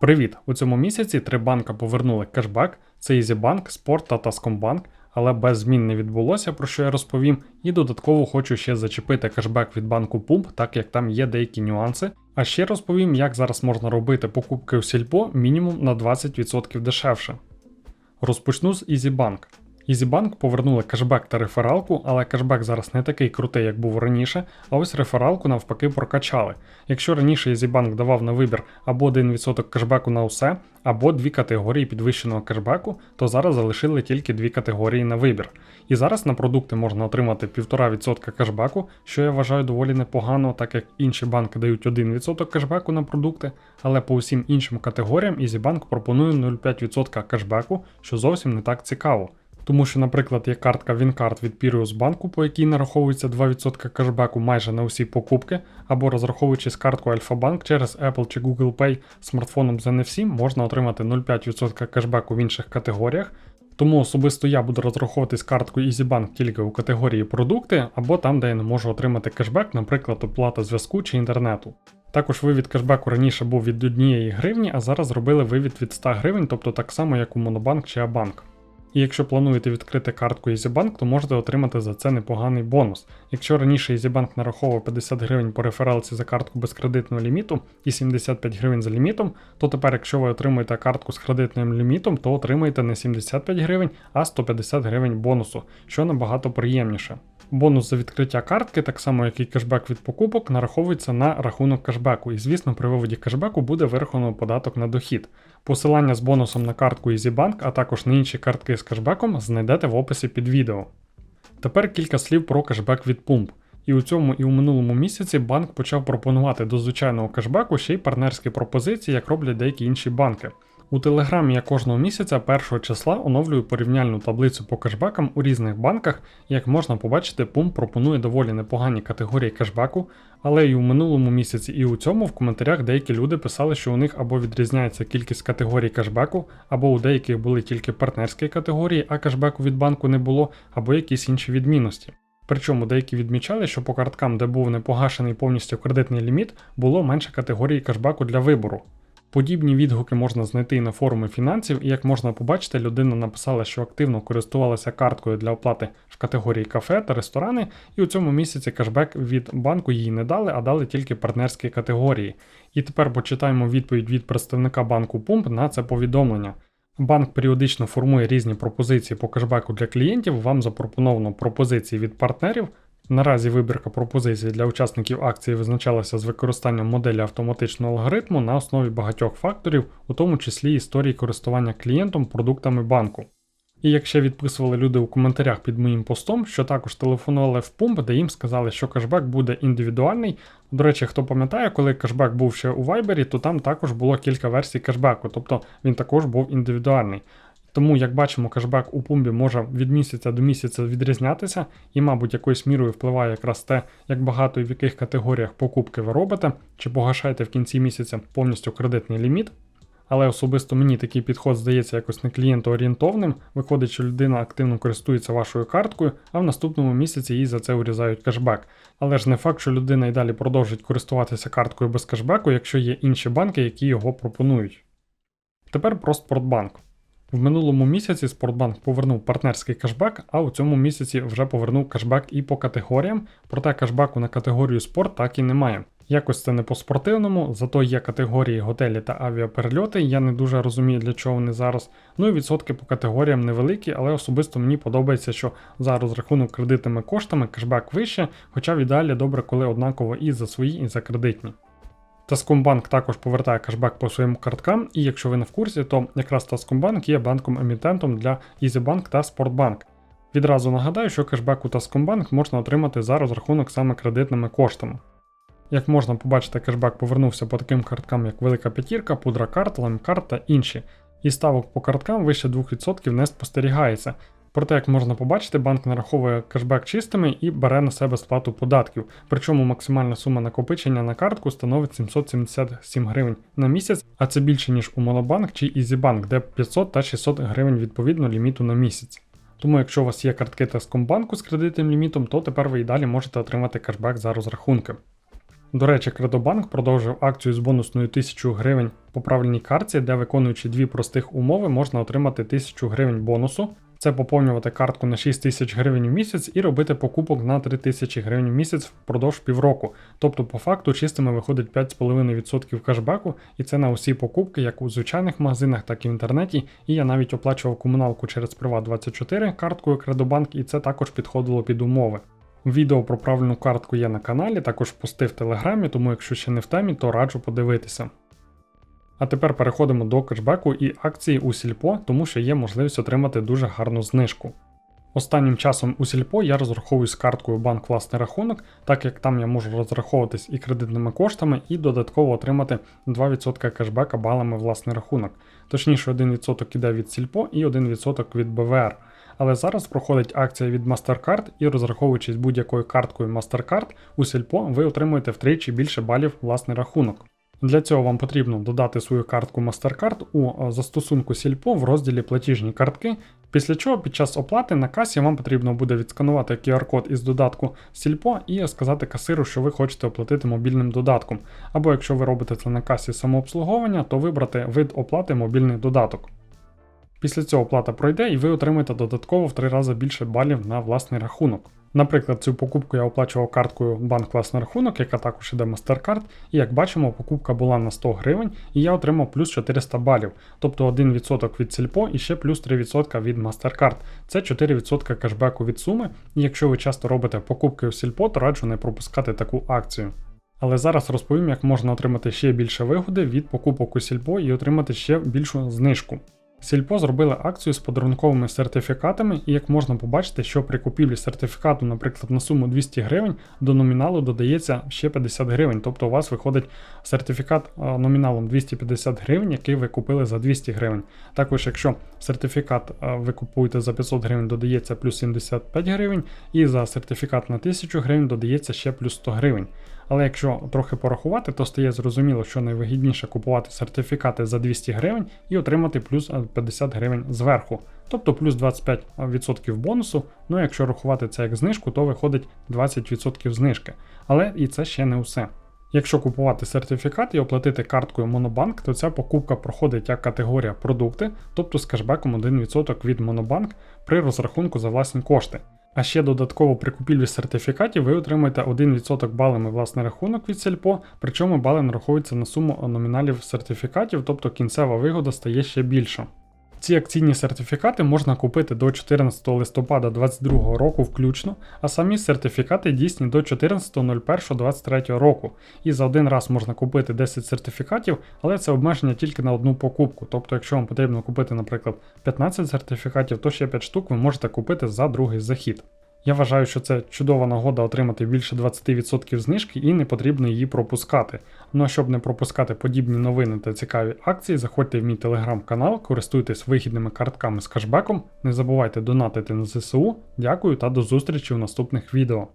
Привіт! У цьому місяці три банка повернули кешбек: це Ізібанк, Спорт та Таскомбанк, але без змін не відбулося, про що я розповім. І додатково хочу ще зачепити кешбек від банку Pump, так як там є деякі нюанси. А ще розповім, як зараз можна робити покупки у сільпо мінімум на 20% дешевше. Розпочну з EasyBank. EasyBank повернули кешбек та рефералку, але кешбек зараз не такий крутий, як був раніше, а ось рефералку навпаки прокачали. Якщо раніше EasyBank давав на вибір або 1% кешбеку на усе, або дві категорії підвищеного кешбеку, то зараз залишили тільки дві категорії на вибір. І зараз на продукти можна отримати 1,5% кешбеку, що я вважаю доволі непогано, так як інші банки дають 1% кешбеку на продукти, але по усім іншим категоріям EasyBank пропонує 0,5% кешбеку, що зовсім не так цікаво. Тому що, наприклад, є картка Wincard від Pirius банку, по якій нараховується 2% кешбеку майже на усі покупки, або розраховуючи з карткою Альфа-Банк через Apple чи Google Pay смартфоном з NFC, можна отримати 0,5% кешбеку в інших категоріях. Тому особисто я буду розраховуватись карткою EasyBank тільки у категорії продукти, або там, де я не можу отримати кешбек, наприклад, оплата зв'язку чи інтернету. Також вивід кешбеку раніше був від 1 гривні, а зараз зробили вивід від 100 гривень, тобто так само, як у Монобанк чи Абанк. І якщо плануєте відкрити картку EasyBank, то можете отримати за це непоганий бонус. Якщо раніше EasyBank нараховував 50 гривень по рефералці за картку без кредитного ліміту і 75 гривень за лімітом, то тепер, якщо ви отримуєте картку з кредитним лімітом, то отримаєте не 75 гривень, а 150 гривень бонусу, що набагато приємніше. Бонус за відкриття картки, так само як і кешбек від покупок, нараховується на рахунок кешбеку, і звісно, при виводі кешбеку буде вираховано податок на дохід. Посилання з бонусом на картку EasyBank, а також на інші картки з кешбеком знайдете в описі під відео. Тепер кілька слів про кешбек від Pump. І у цьому і у минулому місяці банк почав пропонувати до звичайного кешбеку ще й партнерські пропозиції, як роблять деякі інші банки. У Телеграмі я кожного місяця 1 числа оновлюю порівняльну таблицю по кешбекам у різних банках. Як можна побачити, Pump пропонує доволі непогані категорії кешбеку, але і у минулому місяці, і у цьому в коментарях деякі люди писали, що у них або відрізняється кількість категорій кешбеку, або у деяких були тільки партнерські категорії, а кешбеку від банку не було, або якісь інші відмінності. Причому деякі відмічали, що по карткам, де був непогашений повністю кредитний ліміт, було менше категорій кешбеку для вибору. Подібні відгуки можна знайти і на форумі фінансів, і як можна побачити, людина написала, що активно користувалася карткою для оплати в категорії кафе та ресторани, і у цьому місяці кешбек від банку їй не дали, а дали тільки партнерські категорії. І тепер почитаємо відповідь від представника банку Pump на це повідомлення. Банк періодично формує різні пропозиції по кешбеку для клієнтів. Вам запропоновано пропозиції від партнерів. Наразі вибірка пропозицій для учасників акції визначалася з використанням моделі автоматичного алгоритму на основі багатьох факторів, у тому числі історії користування клієнтом продуктами банку. І як ще відписували люди у коментарях під моїм постом, що також телефонували в пумп, де їм сказали, що кешбек буде індивідуальний. До речі, хто пам'ятає, коли кешбек був ще у Viber, то там також було кілька версій кешбеку, тобто він також був індивідуальний. Тому, як бачимо, кешбек у пумбі може від місяця до місяця відрізнятися, і, мабуть, якоюсь мірою впливає якраз те, як багато і в яких категоріях покупки ви робите, чи погашаєте в кінці місяця повністю кредитний ліміт. Але особисто мені такий підход здається якось не клієнтоорієнтовним. Виходить, що людина активно користується вашою карткою, а в наступному місяці їй за це урізають кешбек. Але ж не факт, що людина і далі продовжить користуватися карткою без кешбеку, якщо є інші банки, які його пропонують. Тепер про Спортбанк. В минулому місяці Спортбанк повернув партнерський кешбек, а у цьому місяці вже повернув кешбек і по категоріям, проте кешбеку на категорію спорт так і немає. Якось це не по спортивному, зато є категорії готелі та авіаперельоти. Я не дуже розумію, для чого вони зараз. Ну і відсотки по категоріям невеликі, але особисто мені подобається, що за розрахунок кредитними коштами кешбек вище, хоча в ідеалі добре, коли однаково і за свої, і за кредитні. Таскомбанк також повертає кешбек по своїм карткам, і якщо ви не в курсі, то якраз Таскомбанк є банком-емітентом для EasyBank та Спортбанк. Відразу нагадаю, що кешбек у Таскомбанк можна отримати за розрахунок саме кредитними коштами. Як можна побачити, кешбек повернувся по таким карткам, як Велика П'ятірка, Пудра Карт, Лаймкарт та інші. І ставок по карткам вище 2% не спостерігається. Проте, як можна побачити, банк нараховує кешбек чистими і бере на себе сплату податків. Причому максимальна сума накопичення на картку становить 777 гривень на місяць, а це більше ніж у Монобанк чи EasyBank, де 500 та 600 гривень відповідно ліміту на місяць. Тому, якщо у вас є картки Таскомбанку з кредитним лімітом, то тепер ви і далі можете отримати кешбек за розрахунки. До речі, Кредобанк продовжив акцію з бонусною 1000 гривень по правильній картці, де виконуючи дві простих умови, можна отримати 1000 гривень бонусу. Це поповнювати картку на 6 тисяч гривень в місяць і робити покупок на 3 тисячі гривень в місяць впродовж півроку. Тобто, по факту, чистими виходить 5,5% кешбеку, і це на усі покупки, як у звичайних магазинах, так і в інтернеті. І я навіть оплачував комуналку через Приват24 карткою Кредобанк, і це також підходило під умови. Відео про правильну картку є на каналі, також пости в телеграмі, тому якщо ще не в темі, то раджу подивитися. А тепер переходимо до кешбеку і акції у Сільпо, тому що є можливість отримати дуже гарну знижку. Останнім часом у Сільпо я розраховуюсь з карткою банк власний рахунок, так як там я можу розраховуватись і кредитними коштами, і додатково отримати 2% кешбека балами власний рахунок. Точніше, 1% іде від Сільпо і 1% від БВР. Але зараз проходить акція від MasterCard і розраховуючись будь-якою карткою MasterCard у Сільпо, ви отримуєте втричі більше балів власний рахунок. Для цього вам потрібно додати свою картку MasterCard у е, застосунку Сільпо в розділі Платіжні картки. Після чого під час оплати на касі вам потрібно буде відсканувати QR-код із додатку Сільпо і сказати касиру, що ви хочете оплатити мобільним додатком. Або якщо ви робите це на касі самообслуговування, то вибрати вид оплати мобільний додаток. Після цього оплата пройде і ви отримаєте додатково в 3 рази більше балів на власний рахунок. Наприклад, цю покупку я оплачував карткою банк власний рахунок, яка також іде MasterCard, і як бачимо, покупка була на 100 гривень, і я отримав плюс 400 балів, тобто 1% від Сільпо і ще плюс 3% від MasterCard. Це 4% кешбеку від суми, і якщо ви часто робите покупки у Сільпо, то раджу не пропускати таку акцію. Але зараз розповім, як можна отримати ще більше вигоди від покупок у Сільпо і отримати ще більшу знижку. Сільпо зробили акцію з подарунковими сертифікатами, і як можна побачити, що при купівлі сертифікату, наприклад, на суму 200 гривень, до номіналу додається ще 50 гривень. Тобто у вас виходить сертифікат номіналом 250 гривень, який ви купили за 200 гривень. Також, якщо сертифікат ви купуєте за 500 гривень, додається плюс 75 гривень, і за сертифікат на 1000 гривень додається ще плюс 100 гривень. Але якщо трохи порахувати, то стає зрозуміло, що найвигідніше купувати сертифікати за 200 гривень і отримати плюс 50 гривень зверху, тобто плюс 25% бонусу. Ну якщо рахувати це як знижку, то виходить 20% знижки. Але і це ще не все. Якщо купувати сертифікат і оплатити карткою Monobank, то ця покупка проходить як категорія продукти, тобто з кешбеком 1% від Monobank при розрахунку за власні кошти. А ще додатково при купівлі сертифікатів ви отримаєте 1% балами власний рахунок від Сельпо, причому бали нараховуються на суму номіналів сертифікатів, тобто кінцева вигода стає ще більша. Ці акційні сертифікати можна купити до 14 листопада 2022 року включно, а самі сертифікати дійсні до 14.01.2023 року. І за один раз можна купити 10 сертифікатів, але це обмеження тільки на одну покупку. Тобто, якщо вам потрібно купити, наприклад, 15 сертифікатів, то ще 5 штук ви можете купити за другий захід. Я вважаю, що це чудова нагода отримати більше 20% знижки і не потрібно її пропускати. Ну а щоб не пропускати подібні новини та цікаві акції, заходьте в мій телеграм-канал, користуйтесь вигідними картками з кешбеком, не забувайте донатити на ЗСУ. Дякую та до зустрічі в наступних відео.